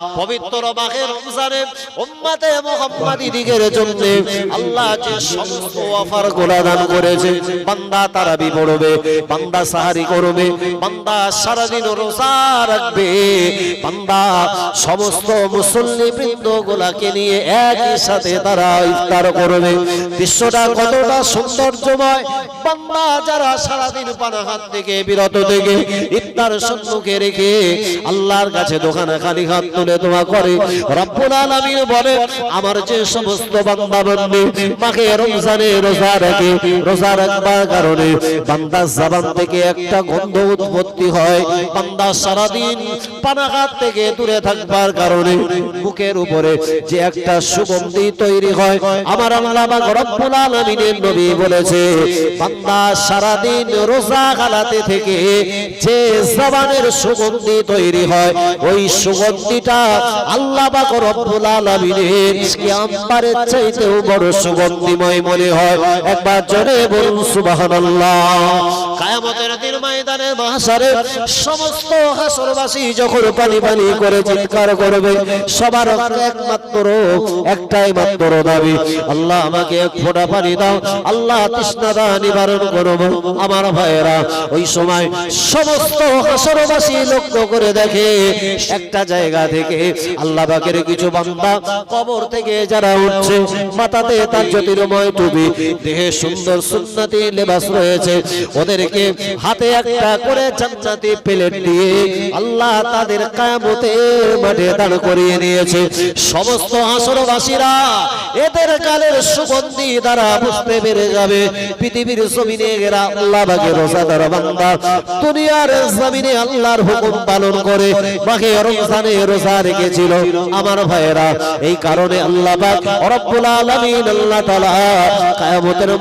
পবিত্র মাহে রমজানে জন্য আল্লাহ যে সমস্ত অফার গোলা দান করেছে, বান্দা তারাবি পড়বে, বান্দা সাহারি করবে, বান্দা রোজা রাখবে, বান্দা সমস্ত মুসল্লি বৃন্দ গুলাকে নিয়ে একই সাথে তারা ইফতার করবে। বিশ্বটা কতটা সৌন্দর্যময়, বান্দা যারা সারাদিন পানাহাত থেকে, বিরত থেকে ইফতার সম্মুখে রেখে আল্লাহর কাছে দোকানে খালি হাত তুলে দোয়া করে। রব্বুল আলামিন বলে আমার যে সমস্ত বান্দা বান্দি, মাকে রমজানে রোজা রাখে, রোজা রাখবার কারণে বান্দা জবান থেকে একটা গন্ধ উৎপত্তি হয়। বান্দা সারাদিন পানাঘাত থেকে দূরে থাকবার কারণে মুখের উপরে যে একটা সুগন্ধি তৈরি হয়, আমার আল্লাহ রব্বুল আলামিনের নবী বলেছে, বান্দা সারাদিন রোজা গালাতে থেকে যে জবানের সুগন্ধি তৈরি হয়, ওই সুগন্ধিটা আল্লাহ পাক রব্বুল আলামিনের কিয়ামতের চাইতেও বড় সুগন্ধিময় মনে হয়। একবার জোরে বলুন সুবহানাল্লাহ। কিয়ামতের দিন ময়দানে মাহশারে সমস্ত হাসরবাসী যখন পানি পানি করে চিৎকার করবে, সবার একমাত্র, একটাই মাত্র দাবি, আল্লাহ আমাকে এক ফোঁটা পানি দাও, আল্লাহ নিবারণ করব আমার ভাইয়েরা, ওই সময় সমস্ত হাসরবাসী লক্ষ্য করে দেখে, একটা জায়গা থেকে আল্লাহ পাকের কিছু বান্দা কবর থেকে যারা উঠছে, মাথাতে তার জ্যোতির্ময় টুপি, দেহে সুন্দর সুন্নতি লেবাস রয়েছে। ওদেরকে হাতে একটা করে জান্নাতি প্লেট দিয়ে আল্লাহ তাদের কায়ামতের মাঠে দাঁড় করিয়ে নিয়েছে। সমস্ত আসরবাসীরা এদের কালের সুগন্ধি দ্বারা বুঝতে পেরে যাবে, পৃথিবীর জমিনে এরা আল্লাহ বাগে রোজাদার বান্দা, দুনিয়ার জমিনে আল্লাহর হুকুম পালন করে বাগে রমজানে রোজা রেখেছিল। আমার ভাইয়েরা, এই কারণে আল্লাহ রব্বুল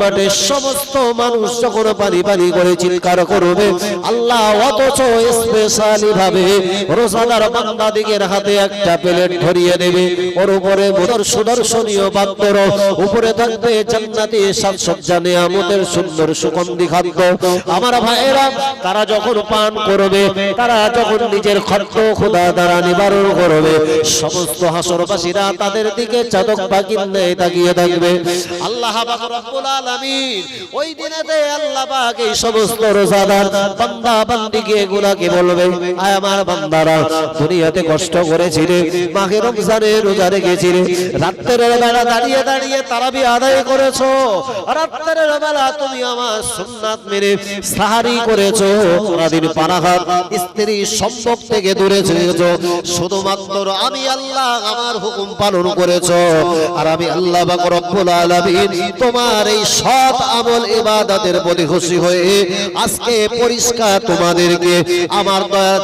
মাঠে সমস্ত মানুষ যখন পানি পানি করে চিৎকার করবে, আল্লাহ অথচ স্পেশালি ভাবে রোজাদার হাতে একটা প্লেট ধরিয়ে দেবে। ওর উপরে সুদর্শনীয় উপরে থাকবে জান্নাতি সাজসজ্জা নিয়ামতের সুন্দর সুগন্ধি খাদ্য। আমার ভাইয়েরা, তারা যখন পান করবে, তারা যখন নিজের খাদ্য খোদা দ্বারা নিবারণ করবে সমস্ত হাসরবাসীরা তাদের দিকে চাদক পাখির নেই তাকিয়ে থাকবে। আল্লাহ রব্বুল আলামিন ওই দিনেতে আল্লাহ পাক এই সমস্ত রোজাদার বান্দা বান্দিকে এগুলাকে বলবে, আয় আমার বান্দারা, দুনিয়াতে কষ্ট করেছিলে মাঘে রমজানে রোজা রেখেছিলে, রাত্রের বেলা দাঁড়িয়ে দাঁড়িয়ে তারাবি আদায় করেছ, রাত্রের বেলা তুমি আমার সুন্নাত মেনে সাহারি করেছ, সারাদিন পানাহার স্ত্রী সম্পর্ক থেকে দূরে ছিলেছো শুধুমাত্র আমি আল্লাহ আমার হুকুম পালন করেছ। আর আমি আল্লাহ তোমার এই সৎ আমল ইবাদতের প্রতি খুশি হয়ে আজকে পরিষ্কার তোমাদেরকে আমার দয়া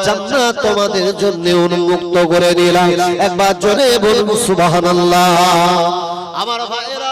তোমাদের জন্য উন্মুক্ত করে দিলাম একবার জোরে বলুন সুবহানাল্লাহ। আমার ভাইয়েরা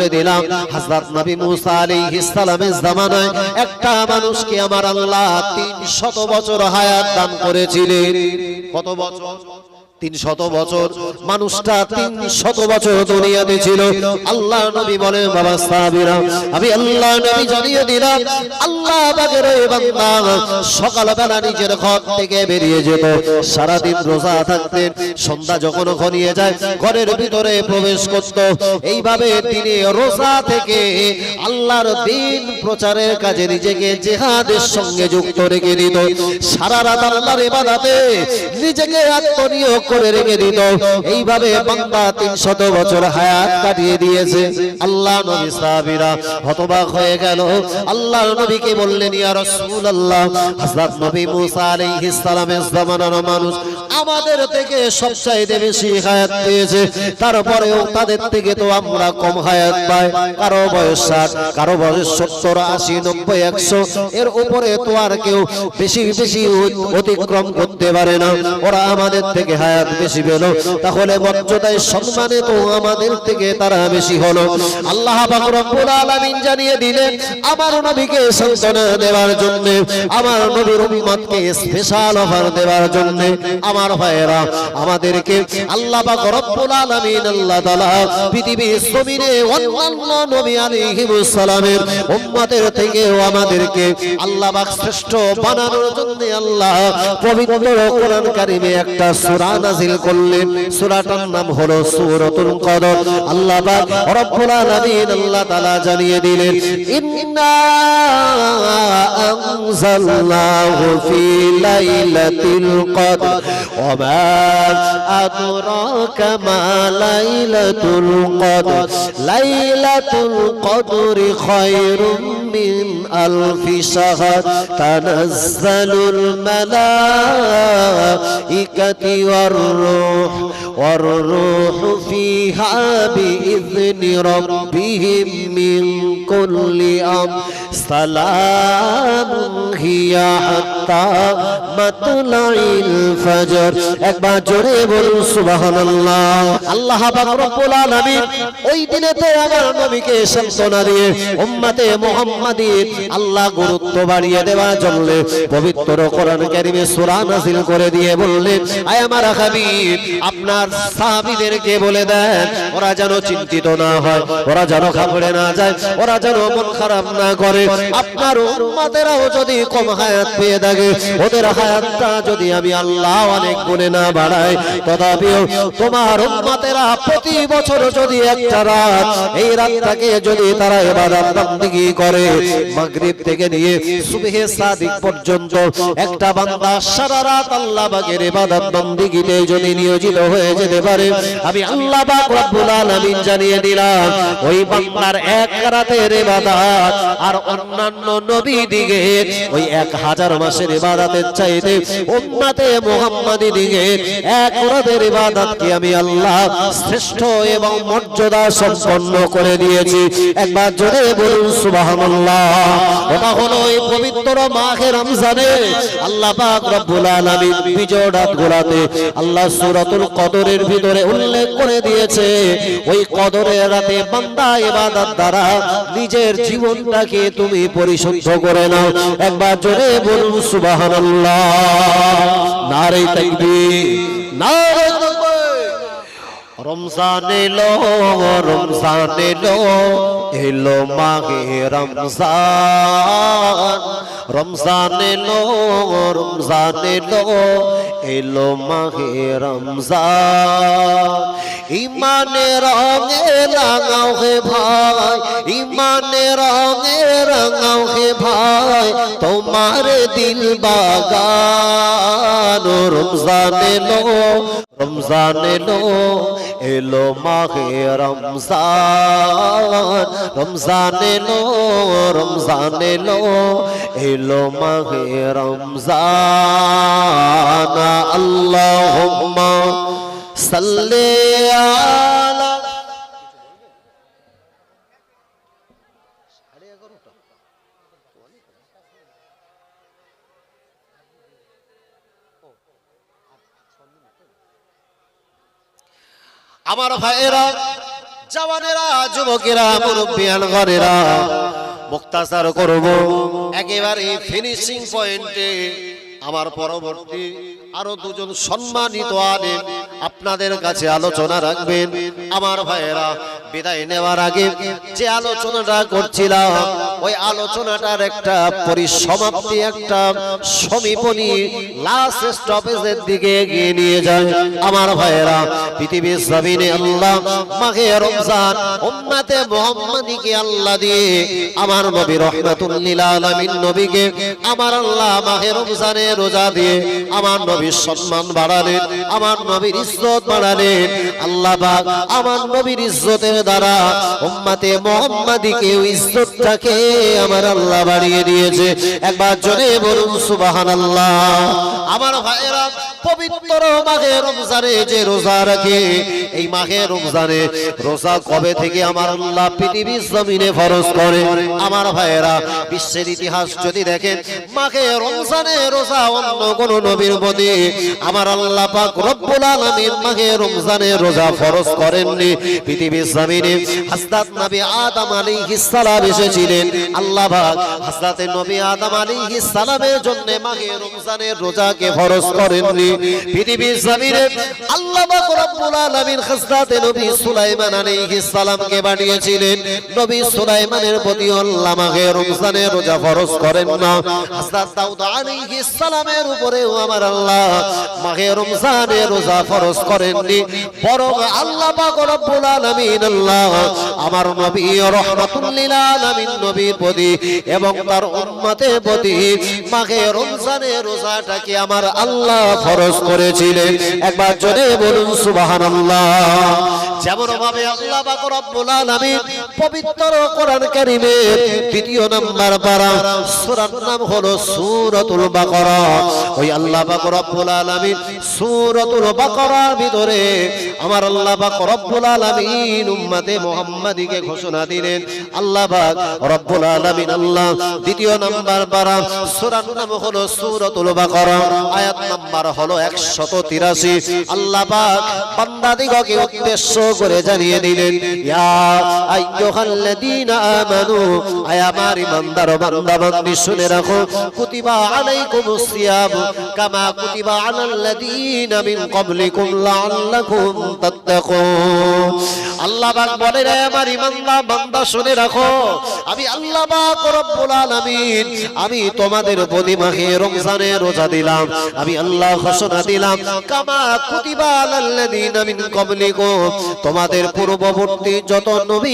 দিলাম হাজরত নবী মুসা আলাইহিস সালামের জামানায় একটা মানুষকে আমার আল্লাহ 300 বছর হায়াত দান করেছিলেন। কত বছর? তিন শত বছর, মানুষটা তিন শত বছর দুনিয়াতে ছিল। আল্লাহ নবী বলেন, বাবা সাহাবীরা, আমি আল্লাহ নবী জানিয়ে দিলাম, আল্লাহ সকালবেলা নিজের ঘর থেকে বেরিয়ে যেত। সারাদিন রোজা থাকতেন, সন্ধ্যা যখন ঘনিয়ে যায়, ঘরের ভিতরে প্রবেশ করত। এইভাবে তিনি রোজা থেকে আল্লাহর দিন প্রচারের কাজে নিজেকে জেহাদের সঙ্গে যুক্ত রেখে দিত। সারা রাত আল্লাহর ইবাদতে নিজেকে আত্মনিয়োগ করে রেখে দিত। এইভাবে বান্দা তিনশত বছর হায়াত কাটিয়ে দিয়েছে। আল্লাহ নবী সাহাবীরা হতবাক হয়ে গেল। আল্লাহ নবীকে বললেন, ইয়া রাসূলুল্লাহ, হযরত নবী মুসা আলাইহিস সালামের জামানার মানুষ আমাদের থেকে সবচাইতে বেশি হায়াত পেয়েছে। তারপরেও তাদের থেকে তো আমরা কম হায়াত পাই। কারও বয়স ষাট, কারও বয়স সত্তর, আশি, নব্বই, একশো, এর উপরে তো আর কেউ বেশি বেশি অতিক্রম করতে পারে না। ওরা আমাদের থেকে হায়াত জান্নাত বেশি পেল তাহলে মর্যাদায় সম্মানে তো আমাদের থেকে তারা বেশি হলো। আল্লাহ রব্বুল আলামিন জানিয়ে দিলেন, আমার নবীকে সান্ত্বনা দেওয়ার জন্য, আমার নবীর উম্মতকে স্পেশাল অফার দেওয়ার জন্য, আমার ভাইয়েরা, আমাদেরকে আল্লাহ পাক রব্বুল আলামিন আল্লাহ তাআলা পৃথিবীর জমিনে অন্যান্য নবী আলাইহিস সালামের উম্মতের থেকেও আমাদেরকে আল্লাহ পাক শ্রেষ্ঠ বানানোর জন্য আল্লাহ পবিত্র কোরআন কারিমে একটা সূরা নাযিল করলেন সূরাটার নাম হলো সূরাতুল কদর। আল্লাহ পাক রব্বুল আলামিন আল্লাহ তাআলা জানিয়ে দিলেন, ইন্না আনজালনাহু ফি লাইলাতিল কদর, ওয়া মা আদরাকা মা লাইলাতুল কদর। লাইলাতুল কদরি খায়রুম মিন আলফি শাহর, তানাজ্জালুল মালাইকাতি ওয়ার والروح والروح فيها بإذن ربهم من كل أمر. আল্লাহ গুরুত্ব বাড়িয়ে দেওয়া জন্য পবিত্র কোরআন কারিমে সুরা নাযিল করে দিয়ে বললেন, আয় আমার আপনার সাহাবিদেরকে বলে দেন, ওরা যেন চিন্তিত না হয়, ওরা যেন খাবড়ে না যায়, ওরা যেন মন খারাপ না করে। আপনার উম্মতেরাও যদি কম হায়াত পেয়ে থাকে, ওদের হায়াতটা যদি আমি আল্লাহ অনেক গুণে না বাড়াই, তথাপিও তোমার উম্মতেরা প্রতি বছর যদি একটা রাত এই রাতটাকে যদি তারা ইবাদত বন্দেগী করে, মাগরিব থেকে নিয়ে সুবহে সাদিক পর্যন্ত একটা বান্দা সারা রাত আল্লাহ পাকের ইবাদত বন্দেগীতে যদি নিয়োজিত হয়ে যেতে পারে, আমি আল্লাহ পাক রব্বুল আলামিন জানিয়ে দিলাম, ওই বান্দার এক রাতের ইবাদত আর অন্যান্য নবী দিকে ওই এক হাজার মাসের ইবাদতের চাইতে উম্মতে মুহাম্মাদি দিকে এক রাতের ইবাদতকে আমি আল্লাহ শ্রেষ্ঠ এবং মর্যাদা সম্পন্ন করে দিয়েছি। একবার জোরে বলুন, সুবহানাল্লাহ। ওটা হলো এই পবিত্র মাহে রমজানে আল্লাহ পাক রব্বুল আলামিন বিজয় রাত গোলাতে আল্লাহ সূরাতুল কদরের ভিতরে উল্লেখ করে দিয়েছে, ওই কদরের রাতে বান্দা ইবাদত দ্বারা নিজের জীবনটাকে তুমি পরিশুদ্ধ করে নাও। একবার জোরে বলুন, সুবহানাল্লাহ। নারে তাকবীর, নারে রমজান এলো রমজান এলো এলো মাঘে রমজান। রমজান এলো রমজান এলো এলো মাহে রমজান। ইমানে রঙে রাঙাও হে ভাই ইমানে রঙে রাঙাও হে ভাই। তোমার দিল বাগান, রমজান এলো রমজান এলো এলো মাহে রমজান রমজান এলো রমজান এলো এলো মাহে রমজান। আল্লাহুম্মা সাল্লি আলা আমার ভাইয়েরা, জওয়ানেরা, যুবকেরা, মুরব্বিয়ান ঘরেরা, মুক্তাচার করব। একেবারে ফিনিশিং পয়েন্টে আমার পরবর্তী আরও দুজন সম্মানিত আলেম আপনাদের কাছে আলোচনা রাখবেন। আমার ভাইয়েরা বিদায় নেওয়ার আগে যে আলোচনাটা করছিলাম, ওই আলোচনাটার একটা পরিসমাপ্তি, একটা সমীপনী লাস্ট স্টপেজের দিকে এগিয়ে নিয়ে যায় আমার ভাইয়েরা, পৃথিবীর জমিনে আল্লাহ মাঘে রমজান, উম্মতে মুহাম্মাদিকে আল্লাহ দিয়ে আমার নবী রহমাতুল্লিল আলামিন নবীকে আমার আল্লাহ মাঘে রমজানে রোজা দিয়ে আমার নবীর সম্মান বাড়ালেন, আমার নবীর ইজ্জত বাড়ালেন। আল্লাহ পাক আমার নবীর ইজ্জতের দ্বারা উম্মতে মুহাম্মাদিকে ইজ্জতটাকে আমার আল্লাহ বাড়িয়ে দিয়েছে। একবার জোরে বলুন, সুবহানাল্লাহ। আমার ভাইয়েরা, পবিত্র মাঘে রমজানে যে রোজা রাখে, এই মাহে রমজানে রোজা কবে থেকে আমার আল্লাহ পৃথিবীর জমিনে ফরজ করে? আমার ভাইয়েরা, বিশ্বের ইতিহাস যদি দেখেন মাহে রমজানে রোজা অন্য কোন নবীর প্রতি আমার আল্লাহ পাক রব্বুল আলামিন মাহে রমজানে রোজা ফরজ করেননি। পৃথিবীর জমিনে হযরত নবী আদম আলাইহিস সালাম এসেছিলেন। আল্লাহ পাক হযরত নবী আদম আলাইহিস সালামের জন্য মাহে রমজানের রোজাকে ফরজ করেননি পৃথিবীর জমিনে আল্লাহ পাক রব্বুল আলামিন হযরত নবী সুলাইমান আলাইহিস সালামকে পাঠিয়েছিলেন নবী সুলাইমানের প্রতি আল্লাহ মাহে রমজানের রোজা ফরজ করেন না। হযরত দাউদ আলাইহিস সালামের উপরেও আমার আল্লাহ মাহে রমজানের রোজা ফরজ করেননি। বরং আল্লাহ পাক রব্বুল আলামিন আল্লাহ আমার নবী রহমাতুল লিল আলামিন নবীর প্রতি এবং তার উম্মতের প্রতি মাহে রমজানের রোজাটাকে আমার আল্লাহ ফরজ করেছিলেন। একবার জোরে বলুন, সুবহানাল্লাহ। আল্লাহ রব্বুল আলামিন পবিত্র কোরআন কারীমের দ্বিতীয় নাম্বার পারা সূরার নাম হলো সূরাতুল বাকারা। ওই আল্লাহ পাক রব্বুল আলামিন সূরাতুল বাকারার ভিতরে আমার আল্লাহ পাক রব্বুল আলামিন উম্মতে মুহাম্মাদিকে ঘোষণা দিলেন, আল্লাহ পাক রব্বুল আলামিন আল্লাহ দ্বিতীয় নাম্বার পারা সূরার নাম হলো সূরাতুল বাকারা, আয়াত নাম্বার হলো 183 আল্লাহ পাক বান্দাদিগকে উদ্দেশ্য করে জানিয়ে দিলেন, ইয়া আইয়ুহাল্লাযীনা আমানু, আয় আমার ইমানদার বান্দা বান্দি শুনে রাখো, কুতিবা আলাইকুমুস সিয়াম, কামা কুতিবা আলাল্লাযীনা মিন ক্বাবলিকুম লাআল্লাকুম তাত্তাকুন। আল্লাহ পাক বলে রে আমার ইমানদার বান্দা শুনে রাখো। আমি আল্লাহ পাক রব্বুল আলামিন, আমি তোমাদের প্রতি মাহে রমজানের রোজা দিলাম, আমি আল্লাহ ঘোষণা দিলাম। কামা কুতিবা আলাল্লাযীনা মিন ক্বাবলিকুম, তোমাদের পূর্ববর্তী যত নবী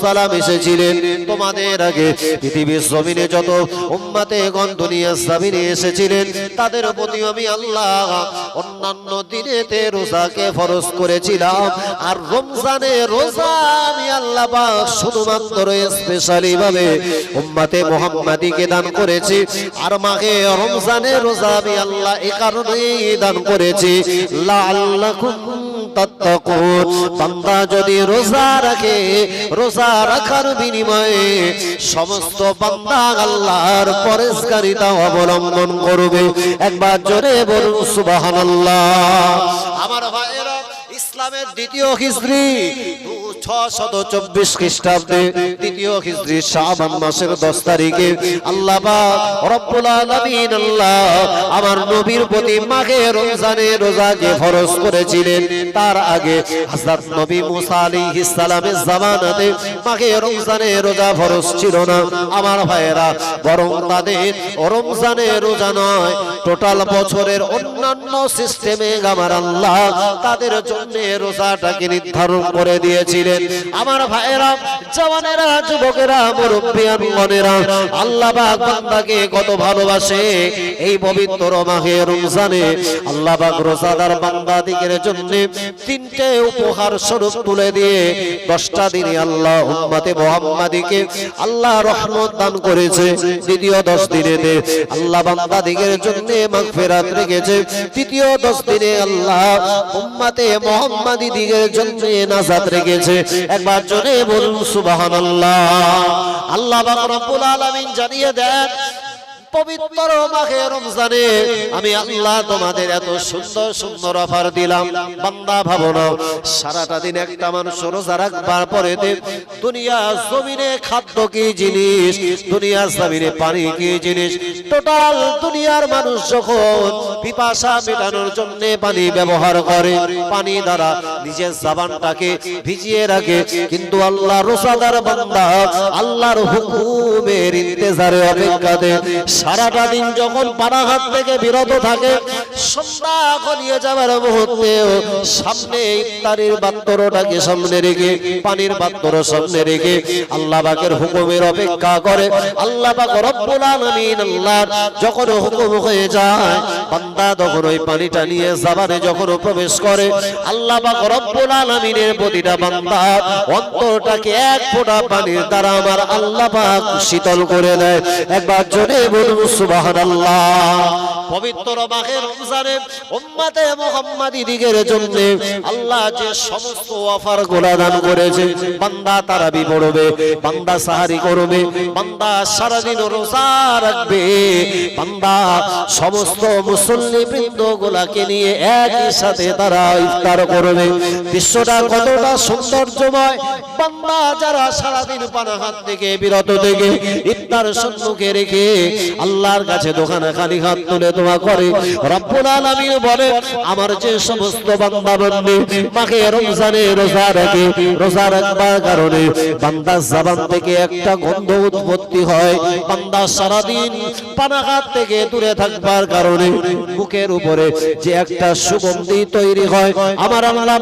সালাম এসেছিলেন, তোমাদের আগে পৃথিবীর জমিনে যত উম্মতে গণ জমিনে এসেছিলেন, তাদের প্রতি আমি আল্লাহ অন্যান্য দিনেতে রোজাকে ফরজ করেছিলাম। আর রমজানে রোজা আমি আল্লাহ শুধুমাত্র স্পেশালি ভাবে উম্মতে মুহাম্মাদিকে দান করেছি। আর মাকে রমজানে রোজা আমি আল্লাহ এ কারণেই দান করেছি। লাআল্লাকুম তাত্তাকুন বান্দা যদি রোজা রাখে, রোজা রাখার বিনিময়ে সমস্ত বান্দা আল্লাহর পরেশকারিতা অবলম্বন করবে। একবার জোরে বলুন, সুবহানাল্লাহ। আমার ভাইয়েরা ইসলামের দ্বিতীয় আল্লাহ আমার রোজা ফরজ ছিল না। আমার ভাইয়েরা, বরং তাদের রমজানে রোজা নয়, টোটাল বছরের অন্যান্য সিস্টেমে আমার আল্লাহ তাদের জন্য রোজাটাকে নির্ধারণ করে দিয়েছিলেন। আমার ভাইয়েরা, জওয়ানেরা, যুবকেরা মুরব্বিয়ান মনেরা আল্লাহ বান্দাকে কত ভালোবাসে। এই পবিত্র মাহে রমজানে আল্লাহ পাক রোজাদার বান্দাদিগের জন্য তিনটে উপহার স্বরূপ তুলে দিয়ে দশটা দিনে আল্লাহ উম্মতে মুহাম্মাদিকে আল্লাহ রহমত দান করেছে। দ্বিতীয় দশ দিনেতে আল্লাহ বান্দাদিগের জন্য মাগফিরাত রেখেছে। তৃতীয় দশ দিনে আল্লাহ উম্মতে মুহাম্মাদি দিগের জন্য নাজাত রেখেছে। একবার জনে বলুন, সুবহানাল্লাহ। আল্লাহ পাক রব্বুল আলামিন জানিয়ে দেন পবিত্র মাঘে রমজানে আমি আল্লাহ তোমাদের এত সুন্দর সুন্দর অফার দিলাম। বান্দা ভাবনা সারাটা দিন একটা মানুষ রোজা রাখবার পরে দুনিয়া জমিনে খাদ্য কি জিনিস, দুনিয়া জমিনে পানি কি জিনিস, টোটাল দুনিয়ার মানুষ যখন পিপাসা মেটানোর জন্য পানি ব্যবহার করে, পানি দ্বারা নিজের জাবানটাকে ভিজিয়ে রাখে। কিন্তু আল্লাহ রোজাদার বান্দা আল্লাহর হুকুমের ইন্তেজারে অপেক্ষাতে সারাটা দিন যখন পানাঘাট থেকে বিরত থাকে, সন্ধ্যা গড়িয়ে যাবার মুহূর্তে সামনে ইফতারির পাত্রটাকে সামনে রেখে, পানির পাত্র সামনে রেখে আল্লাহ পাকের হুকুমের অপেক্ষা করে। আল্লাহ পাক রব্বুল আলামিন আল্লাহ যখন হুকুম হয়ে যায়, বান্দা তখন ওই পানিটা নিয়ে জাবানে যখন প্রবেশ করে, আল্লাহ পাক রব্বুল আলামিনের প্রতিটা বান্দা অন্তরটাকে এক ফোঁটা পানির দ্বারা আমার আল্লাহ পাক শীতল করে দেয়। একবার জোরে বলুন, সুবহানাল্লাহ। পবিত্র মাহে রমজানে উম্মতে মুহাম্মাদি দিগের জন্য আল্লাহ যে সমস্ত অফার গোলা দান করেছে, বান্দা তারাবি পড়বে, বান্দা সাহারি করবে, বান্দা সারাদিন রোজা রাখবে। বান্দা সমস্ত মুসল্লি বৃন্দ গুলাকে নিয়ে একই সাথে তারা ইফতার করবে। বিশ্বটা কতটা সৌন্দর্যময়? বান্দা যারা সারাদিন পানাহাত থেকে বিরত থেকে ইফতার সম্মুখে রেখে আল্লাহর কাছে দোকানে খালি হাত তুলে দোয়া করে, রব্বুল আলামিন বলে, আমার যে সমস্ত বান্দা বান্দি, মাকে রমজানে রোজা রাখে, রোজা রাখবার কারণে বান্দা জবান থেকে একটা গন্ধ উৎপত্তি হয়। বান্দা সারাদিন পানাঘাত থেকে দূরে থাকবার কারণে বুকের উপরে যে একটা সুগন্ধি তৈরি হয়, আমার আল্লাহ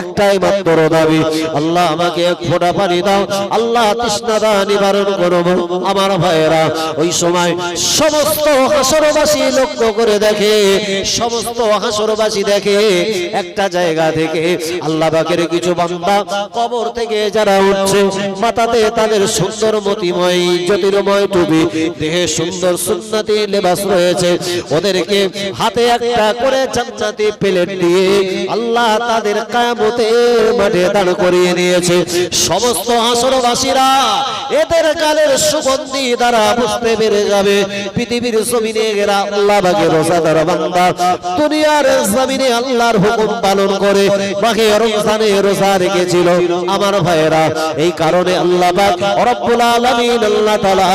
একটাই মাত্র দাবি, আল্লাহ আমাকে এক ফোঁটা পানি দাও, আল্লাহ তৃষ্ণাদা নিবারণ করব আমার ভাইয়েরা। ওই সময় সমস্ত হাসরবাসী লক্ষ্য করে দেখে, সমস্ত হাসরবাসী দেখে একটা জায়গা থেকে আল্লাহ পাকের কিছু বান্দা কবর থেকে যারা উঠছে, মাথাতে তাদের সুন্দর মতিময়, জ্যোতির্ময় টুপি, দেহে সুন্দর সুন্নতি লেবাস রয়েছে। ওদেরকে হাতে একটা করে জান্নাতি প্লেট দিয়ে আল্লাহ তাদের কায়ামতের মাঠে দাঁড় করিয়ে নিয়েছে। সমস্ত হাসরবাসীরা এদের গালের সুগন্ধি দ্বারা বুঝতে পেরে যাবে। পৃথিবীর জমিনে এরা আল্লাহ বাগে রোজাদার বান্দা। দুনিয়ার জমিনে আল্লাহর হুকুম পালন করে। বাকি রমজানে রোজা রেখেছিল। আমার ভাইয়েরা এই কারণে আল্লাহ পাক রব্বুল আলামিন আল্লাহ তাআলা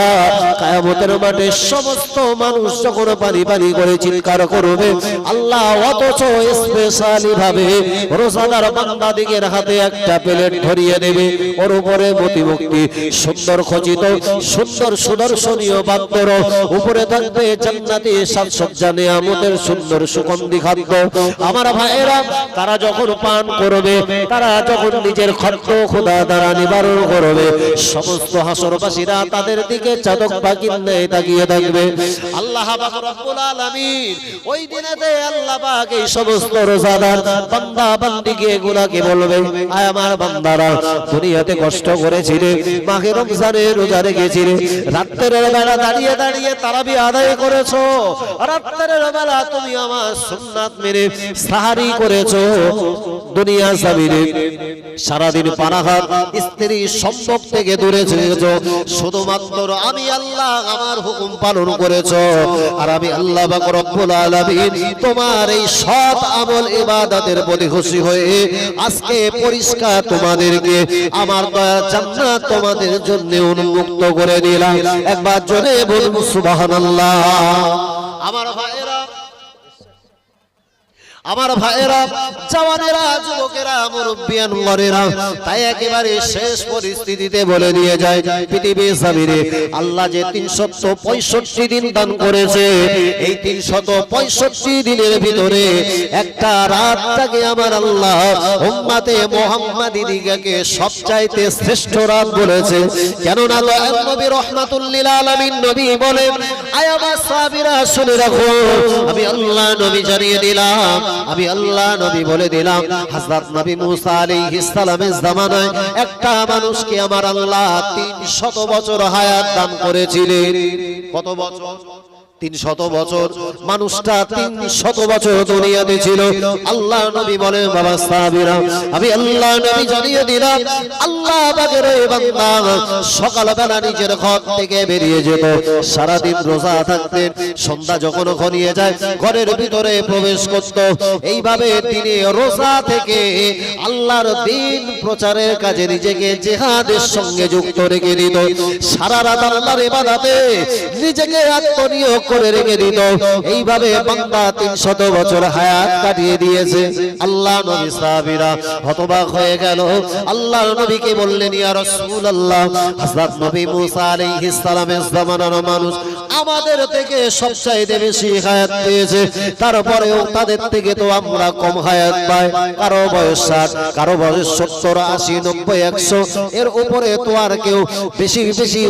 কিয়ামতের মাঠে সমস্ত মানুষ যখন পানি পানি করে চিৎকার করবে আল্লাহ অথচ স্পেশালি ভাবে রোজাদার বান্দাদিগের হাতে একটা প্লেট ধরিয়ে দেবে। ওর উপরে মতিমুক্তি সুন্দর খচিত, সুন্দর সুদর্শনীয় বাদ্যর উপরে থাকবে জান্নাতি সাজসজ্জা, নিয়ামতের সুন্দর সুগন্ধি খাদ্য। আমার ভাইয়েরা, তারা যখন পান করবে, তারা যখন নিজের খাদ্য খোদা দ্বারা নিবারণ করবে, সমস্ত হাসরবাসীরা তাদের দিকে চাদক পাখির ন্যায় তাকিয়ে থাকবে। আল্লাহ রব্বুল আলামিন ওই দিনেতে আল্লাহ পাক এই সমস্ত রোজাদার বান্দা বান্দিকে গুলাকে বলবে, আয় আমার বান্দারা, দুনিয়াতে কষ্ট করেছিলে, মাঘে রমজানে রোজা রেখেছিলে, রাত্রের বেলা দাঁড়িয়ে দাঁড়িয়ে তারাবি আদায় করেছ, রাত্রের বেলা তুমি আমার সুন্নাত মেনে সাহারি করেছ, দুনিয়া সাবিরে সারাদিন পানাহার স্ত্রী সম্পর্ক থেকে দূরে থেকেছো শুধুমাত্র আমি আল্লাহ আমার হুকুম পালন করেছ, আর আমি আল্লাহ পাক রব্বুল আলামিন তোমার এই সৎ আমল ইবাদতের প্রতি খুশি হয়ে আজকে পরিষ্কার তোমাদেরকে, আমার দয়া তোমাদের জন্য উন্মুক্ত করে দিলাম। একবার জোরে বলব সুবাহ আমার ভাইয়েরা আমার ভাইয়েরা, জওয়ানেরা, যুবকেরা, মুরব্বিয়ান মরেরা তাই একেবারে শেষ পরিস্থিতিতে বলে নিয়ে যায় পৃথিবীর জমিনে আল্লাহ যে 365 দিন দান করেছে, এই 365 দিনের ভিতরে একটা রাতটাকে আমার আল্লাহ উম্মতে মুহাম্মাদি দিগাকে সবচাইতে শ্রেষ্ঠ রাত বলেছে। কেননা নবী রহমাতুল্লিল আলামিন নবী বলেন আয়াবা সাবিরা শুনে রাখো, আমি আল্লাহ নবী জানিয়ে দিলাম আমি আল্লাহ নবী বলে দিলাম, হযরত নবী মুসা আলাইহিস সালামের জামানায় একটা মানুষকে আমার আল্লাহ 300 বছর হায়াত দান করেছিলেন। কত বছর? তিন শত বছর। মানুষটা তিন শত বছর দুনিয়াতে ছিল। আল্লাহ নবী বলে বাবা সাহাবীরা, আমি আল্লাহ নবী জানিয়ে দিলাম, আল্লাহ এই বান্দা সকালবেলা নিজের ঘর থেকে বেরিয়ে যেত। সারাদিন রোজা থাকতেন, সন্ধ্যা যখন ঘনিয়ে যায়, ঘরের ভিতরে প্রবেশ করত। এইভাবে তিনি রোজা থেকে আল্লাহর দিন প্রচারের কাজে নিজেকে জেহাদের সঙ্গে যুক্ত রেখে দিত। সারা রাত আল্লাহর ইবাদতে নিজেকে আত্মনিয়োগ করে রেখে দিত। এইভাবে বান্দা তিনশত বছর হায়াত কাটিয়ে দিয়েছে। আল্লাহ নবী সাহাবীরা হতবাক হয়ে গেল। আল্লাহ নবীকে বললেন ইয়া রাসূলুল্লাহ হযরত নবী মুসা আলাইহিস সালামের জামানার মানুষ আমাদের থেকে সবচাইতে বেশি হায়াত পেয়েছে। তারপরেও তাদের থেকে তো আমরা কম হায়াত পাই। কারও বয়স ষাট কারও বয়স সত্তর আশি নব্বই একশো। এর উপরে তো আর কেউ বেশি বেশি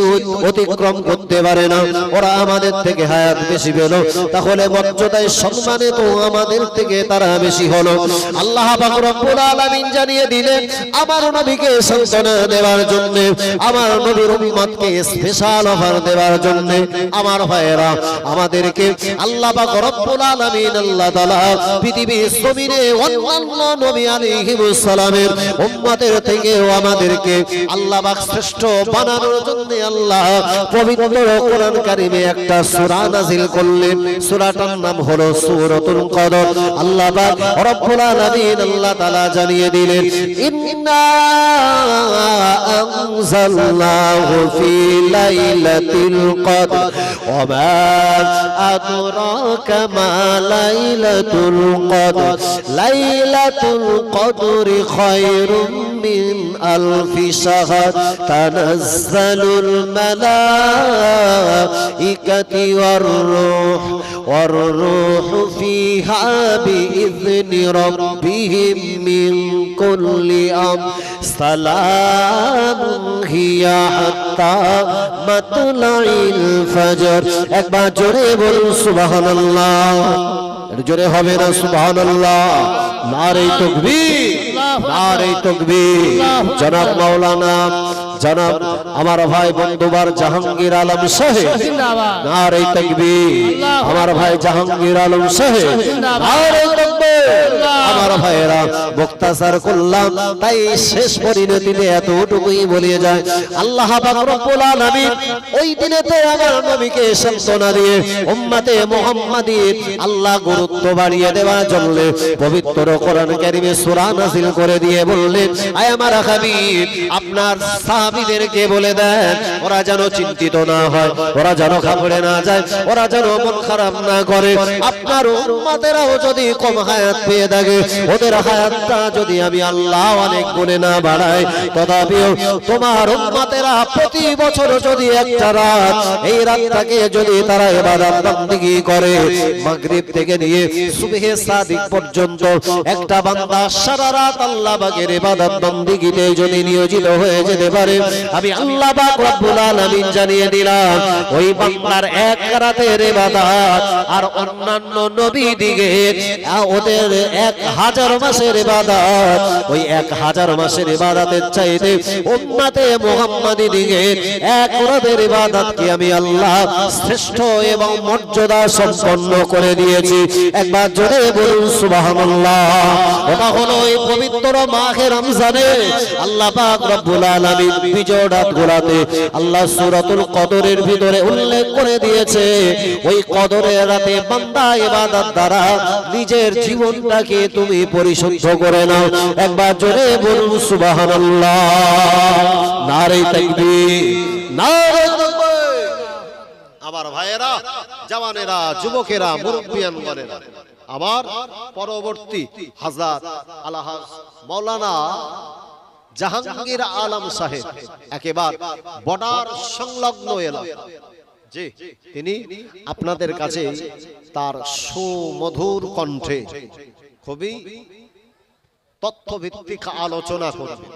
অতিক্রম করতে পারে না। ওরা আমাদের থেকে হায়াত বেশি পেল তাহলে মর্যাদায় সম্মানে তো আমাদের থেকে তারা বেশি হলো। আল্লাহ জানিয়ে দিলেন, আমার নবীকে সান্ত্বনা দেওয়ার জন্য, আমার নবীর উম্মতকে স্পেশাল অফার দেওয়ার জন্য, আমার ভাইয়েরা, আমাদেরকে আল্লাহ পাক রব্বুল আলামিন, আল্লাহ পৃথিবীর আল্লাহ বানানোর জন্য আল্লাহ পবিত্র কোরআন কারিমে একটা সূরা নাযিল করলেন সূরাটার নাম হলো সূরাতুল কদর। আল্লাহ পাক রব্বুল আলামিন আল্লাহ তাআলা জানিয়ে দিলেন, ইন্না আনজালনাহু ফি লাইলাতিল কদর। ওয়া মা আদরাকা মা লাইলাতুল কদর লাইলাতুল কদরি খায়রুম মিন আলফি শাহর তানাজ্জালুল মালাইকাতি ওয়ার রূহ ওয়ার রূহ ফিহা বিইذনি রাব্বিহিম মিন কুল্লি আম সালাম হিয়া হাত্তা মাতলাইল ফজর। একবার জোরে বলুন সুবহানাল্লাহ। জোরে হবে না সুবহানাল্লাহ। নারে তাকবীর নারে তাকবীর। জনাব মাওলানা জনাব আমার ভাই বন্ধুবার জাহাঙ্গীর আলম সাহেব। নারে তাকবীর আমার ভাই জাহাঙ্গীর আলম সাহেব। আমার ভাইয়েরা মুক্তাসার করলাম তাই শেষ পরিণতিতে এতটুকুই বলে যায়। আল্লাহ পাক রব্বুল আলামিন ওই দিনেতে আমার নবীকে সান্তনা দিয়ে উম্মতে মুহাম্মাদির আল্লাহ গুরুত্ব বাড়িয়ে দেওয়ার জন্য পবিত্র কোরআন কারিমে সূরা নাযিল করে দিয়ে বললেন আয় আমার হাবিব আপনার সাহাবিদেরকে বলে দেন, ওরা যেন চিন্তিত না হয়, ওরা যেন খাবড়ে না যায়, ওরা যেন মন খারাপ না করে। আপনার উম্মাদেরাও যদি কম হায়াত পেয়ে থাকে, ওদের হায়াতটা যদি আমি আল্লাহ অনেক গুণে না বাড়াই, তথাপিও তোমার উম্মাদেরা প্রতি বছর যদি একটা রাত, এই রাতটাকে যদি তারা ইবাদত বندگی করে, মাগরিব থেকে নিয়ে সুবহে সাদিক পর্যন্ত একটা বান্দা সারা রাত আল্লাহ বাগের ইবাদত বندگیতে যদি নিয়োজিত হয়ে যেতে পারে আমি আল্লাহ রব্বুল আলামিন জানিয়ে দিলাম, ওই বান্দার এক রাতের ইবাদত আর অন্যান্য নবী দিকে, ওদের এক হাজার মাসের ইবাদত, ওই এক হাজার মাসের ইবাদতের চাইতে উম্মতে মুহাম্মাদি দিকে এক রাতের ইবাদতকে আমি আল্লাহ শ্রেষ্ঠ এবং মর্যাদা সম্পন্ন করে দিয়েছি। একবার জোরে বলুন, সুবহানাল্লাহ। ওটা হলো এই পবিত্র মাহে রমজানে আল্লাহ পাক রব্বুল আলামিন বিজয় রাত গোলাতে আল্লাহ সূরাতুল কদরের ভিতরে উল্লেখ করে দিয়েছে, ওই কদরের রাতে বান্দা ইবাদত দ্বারা নিজের জীবনটাকে তুমি পরিশুদ্ধ করে নাও। একবার জোরে বলুন, সুবহানাল্লাহ। নারে তাকবীর। নারে আমার ভাইয়েরা, জওয়ানেরা, যুবকেরা মুরব্বিয়ানগণেরা আমার পরবর্তী হাজার আলহাজ মাওলানা জাহাঙ্গীর আলম সাহেব একেবারে বর্ডার সংলগ্ন এলাকা। জি তিনি আপনাদের কাছে তার সুমধুর কণ্ঠে খুবই তথ্যভিত্তিক আলোচনা করবেন